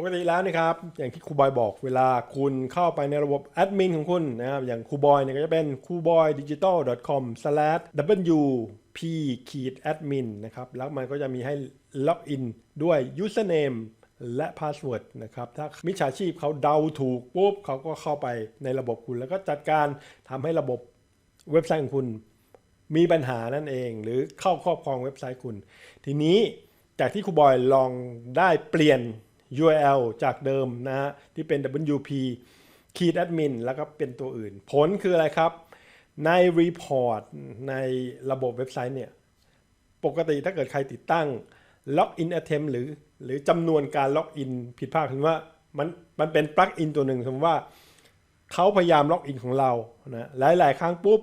ปกติแล้วนะครับอย่างที่ครูบอยบอกเวลาคุณเข้าไปในระบบแอดมินของคุณนะครับอย่างครูบอยเนี่ยก็จะเป็น c o o b o y digital com slash w p ขีด admin นะครับแล้วมันก็จะมีให้ล็อกอินด้วย username และ password นะครับถ้ามิจฉาชีพเขาเดาถูกปุ๊บเขาก็เข้าไปในระบบคุณ แล้วก็จัดการทำให้ระบบเว็บไซต์ของคุณ มีปัญหานั่นเอง หรือเข้าครอบครองเว็บไซต์คุณ ทีนี้จากที่ครูบอยลองได้เปลี่ยน URL จากเดิมนะฮะที่เป็น WP คีดแอดมินแล้วก็เป็นตัวอื่น ผลคืออะไรครับ ใน Report ในระบบเว็บไซต์เนี่ย ปกติถ้าเกิดใครติดตั้ง Login Attempt หรือ หรือจำนวนการล็อกอินผิดพลาดคือว่ามันมันเป็นปลั๊กอินตัวหนึ่งสมมติว่าเขาพยายามล็อกอินของเรานะหลายๆครั้งปุ๊บ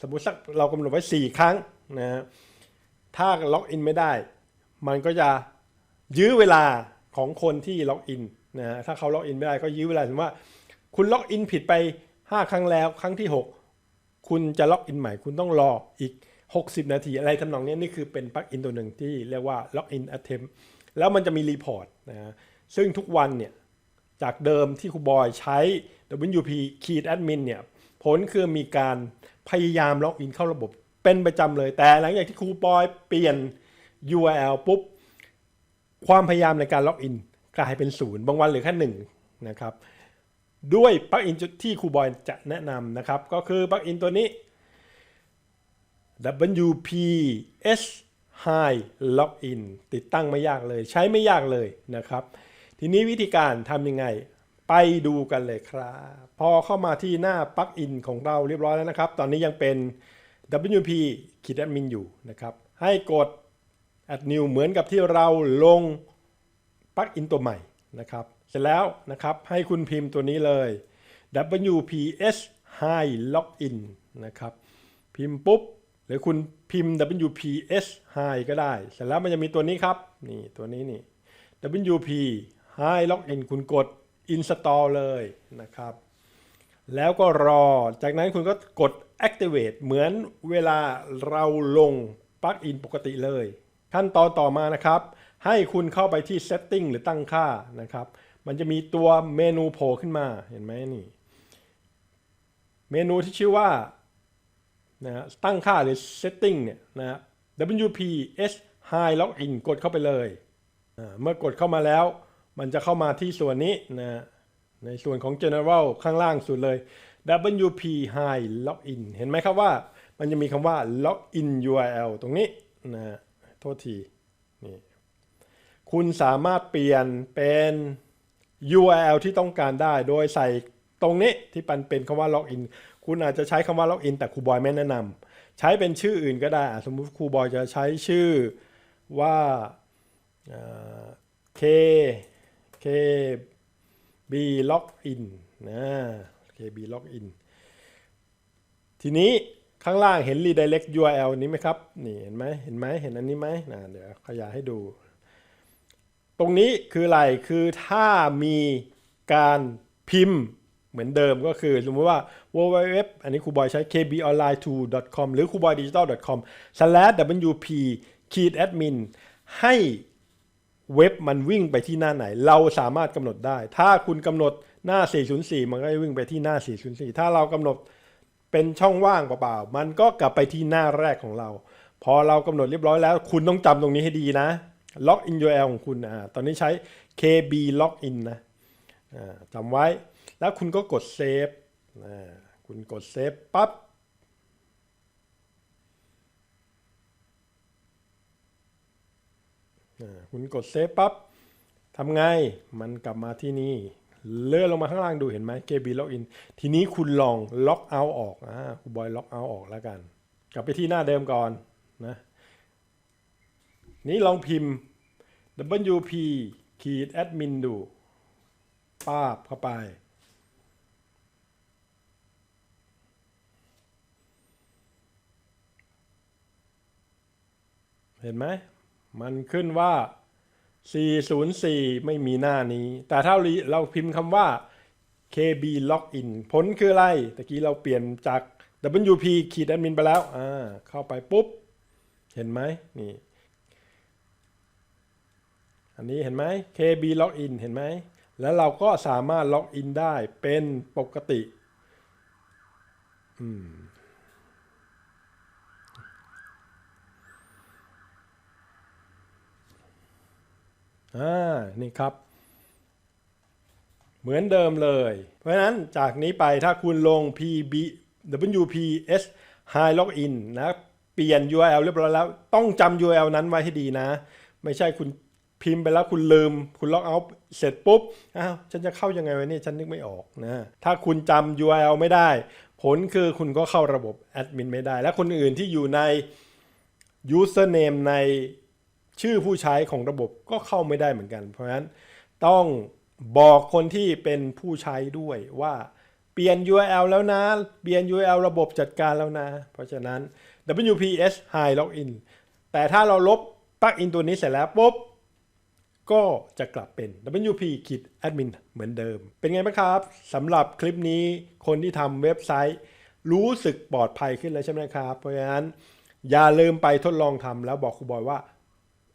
สมมุติสักเรากำหนดไว้ 4 ครั้งนะฮะถ้าล็อกอินไม่ได้ มันก็จะยื้อเวลา ของคนที่ล็อกอินนะฮะถ้าเขาล็อกอินไม่ได้ก็ยื้อเวลาสมมติว่าคุณล็อกอินผิดไป 5 ครั้งแล้ว ครั้งที่ 6 คุณจะล็อกอินใหม่ คุณต้องรออีก 60 นาที อะไรทำนองนี้นี่คือเป็นปลั๊กอินตัวหนึ่งที่เรียกว่าล็อกอิน attempt แล้วมันจะมีรีพอร์ตนะฮะซึ่งทุกวันเนี่ยจากเดิมที่ครูบอยใช้ WP Key Admin เนี่ยผลคือมีการพยายามล็อกอินเข้าระบบเป็นประจำเลยแต่หลังจากที่ครูบอยเปลี่ยน URL ปุ๊บ ความพยายามในการล็อกอินกลายเป็นศูนย์บางวันเหลือแค่หนึ่งนะครับด้วยปลั๊กอินที่ครูบอยจะแนะนำนะครับก็คือปลั๊กอินตัวนี้ WPS High Login ติดตั้งไม่ยากเลย ใช้ไม่ยากเลยนะครับ ทีนี้วิธีการทำยังไงไปดูกันเลยครับ พอเข้ามาที่หน้าปลั๊กอินของเราเรียบร้อยแล้วนะครับ ตอนนี้ยังเป็น WP ขีดแอดมินอยู่นะครับ ให้กด add new เหมือนกับที่เราลงปลั๊กอินตัวใหม่นะครับ เสร็จแล้วนะครับให้คุณพิมพ์ตัวนี้เลย WPS High Login นะครับ พิมพ์ปุ๊บ หรือคุณพิมพ์ WPS High ก็ได้ เสร็จแล้วมันจะมีตัวนี้ครับ นี่ตัวนี้นี่ WP High Login คุณกด install เลยนะครับ แล้วก็รอ จากนั้นคุณก็กด activate เหมือนเวลาเราลงปลั๊กอินปกติเลย ขั้นตอนต่อมานะครับ ให้คุณเข้าไปที่ setting หรือตั้งค่านะครับ มันจะมีตัวเมนูโผล่ขึ้นมาเห็นไหมนี่ เมนูที่ชื่อว่านะตั้งค่าหรือ setting เนี่ยนะ WPS High Login กดเข้าไปเลยเมื่อกดเข้ามาแล้ว มันจะเข้ามาที่ส่วนนี้นะในส่วนของ General ข้างล่างสุดเลย WP High Login เห็นไหมครับว่า มันจะมีคำว่า Login URL ตรงนี้นะ โทษทีนี่คุณสามารถเปลี่ยนเป็น URL ที่ต้องการได้ โดยใส่ตรงนี้ที่มันเป็นคำว่า Login คุณอาจจะใช้คำว่า Login แต่ครูบอยไม่แนะนำใช้เป็นชื่ออื่นก็ได้ สมมุติครูบอยจะใช้ชื่อว่า K K B Login นะ K B Login ทีนี้ ข้างล่างเห็น redirect URL นี้ไหมครับ นี่เห็นไหมเห็นไหมเห็นอันนี้ไหมนะเดี๋ยวขยายให้ดู ตรงนี้คืออะไร คือถ้ามีการพิมพ์เหมือนเดิมก็คือ สมมติว่า www อันนี้ครูบอยใช้ kbonline2.com หรือครูบอย digital.com slash wp ขีด admin ให้เว็บมันวิ่งไปที่หน้าไหน เราสามารถกำหนดได้ ถ้าคุณกำหนดหน้า 404 มันก็จะวิ่งไปที่หน้า 404 ถ้าเรากำหนด เป็นช่องว่างเปล่าๆมันก็กลับไปที่หน้าแรกของเรา พอเรากำหนดเรียบร้อยแล้ว คุณต้องจำตรงนี้ให้ดีนะ login URL ของคุณอ่าตอนนี้ใช้ kb login นะอ่าจำไว้แล้วคุณก็กดเซฟคุณกดเซฟปั๊บคุณกดเซฟปั๊บทำไง มันกลับมาที่นี่ เลื่อนลงมาข้างล่างดูเห็นไหม KB Login ทีนี้คุณลองล็อกเอาออกอ่าคุณบอยล็อกเอาออกแล้วกัน กลับไปที่หน้าเดิมก่อนนะนี้ลองพิมพ์ WP ขีด admin ดูป้าบเข้าไป เห็นไหม มันขึ้นว่า 404 ไม่มีหน้านี้ แต่ถ้าเราพิมพ์คำว่า KB login ผลคืออะไร ตะกี้เราเปลี่ยนจาก WP ขีด admin ไปแล้ว อ่า เข้าไปปุ๊บ เห็นไหมนี่ อันนี้เห็นไหม KB login เห็นไหม แล้วเราก็สามารถล็อกอินได้เป็นปกติอ่านี่ครับ เหมือนเดิมเลย เพราะฉะนั้นจากนี้ไปถ้าคุณลง PB WPS High Login นะเปลี่ยน URL เรียบร้อยแล้ว ต้องจำ URL นั้นไว้ให้ดีนะ ไม่ใช่คุณพิมพ์ไปแล้วคุณลืม คุณล็อกเอาท์เสร็จปุ๊บอ้าวฉันจะเข้ายังไงวะเนี่ยฉันนึกไม่ออกนะถ้าคุณจำ URL ไม่ได้ ผลคือคุณก็เข้าระบบแอดมินไม่ได้ และคนอื่นที่อยู่ใน username ใน ชื่อผู้ใช้ของระบบก็เข้าไม่ได้เหมือนกัน เพราะฉะนั้นต้องบอกคนที่เป็นผู้ใช้ด้วยว่าเปลี่ยน URL แล้วนะ เปลี่ยน URL ระบบจัดการแล้วนะ เพราะฉะนั้น WPS High Login แต่ถ้าเราลบปลั๊กอินตัวนี้เสร็จแล้วปุ๊บก็จะกลับเป็น WP คิด Admin เหมือนเดิม เป็นไงบ้างครับสำหรับคลิปนี้คนที่ทำเว็บไซต์ รู้สึกปลอดภัยขึ้นแล้วใช่ไหมครับ เพราะฉะนั้นอย่าลืมไปทดลองทำแล้วบอกครูบอยว่า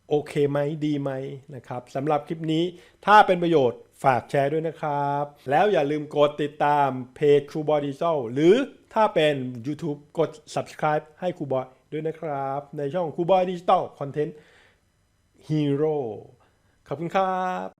โอเคไหมดีไหมนะครับสำหรับคลิปนี้ถ้าเป็นประโยชน์ฝากแชร์ด้วยนะครับ แล้วอย่าลืมกดติดตามเพจครูบอยดิจิทัลหรือถ้าเป็น YouTube กด subscribe ให้ครูบอยด้วยนะครับ ในช่องครูบอยดิจิทัลคอนเทนต์ฮีโร่ขอบคุณครับ